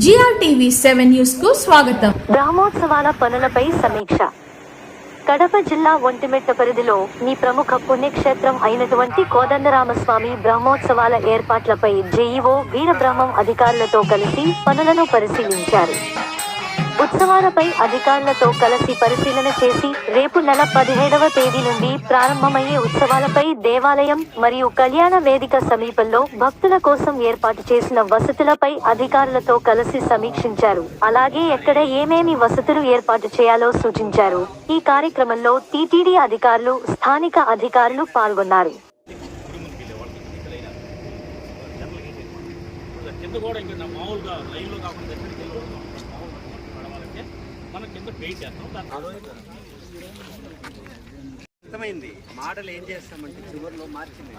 GRTV seven న్యూస్కు స్వాగతం. బ్రహ్మోత్సవాల పనులపై సమీక్ష. కడప జిల్లా ఒంటిమిట్ట పరిధిలో మీ ప్రముఖ పుణ్యక్షేత్రం అయినటువంటి కోదండరామస్వామి బ్రహ్మోత్సవాల ఏర్పాట్లపై జేఈఓ వీరబ్రహ్మం అధికారులతో కలిసి పనులను పరిశీలించారు. ఉత్సవాలపై అధికారులతో కలిసి పరిశీలన చేసి రేపు నెల పదిహేడవ తేదీ నుండి ప్రారంభమయ్యే ఉత్సవాలపై దేవాలయం మరియు కళ్యాణ వేదిక సమీపంలో భక్తుల కోసం ఏర్పాటు చేసిన వసతులపై అధికారులతో కలిసి సమీక్షించారు. అలాగే ఎక్కడ ఏమేమి వసతులు ఏర్పాటు చేయాలో సూచించారు. ఈ కార్యక్రమంలో టీటీడీ అధికారులు స్థానిక అధికారులు పాల్గొన్నారు. కింద కూడా ఇంకా మామూలుగా కాకుండా ఎక్కడికి వెళ్ళి కూడా మామూలుగా పడవాలంటే మనం కింద పెయింట్ చేస్తాం. అర్థమైంది. మాటలు ఏం చేస్తామంటే చివరిలో మార్చింది.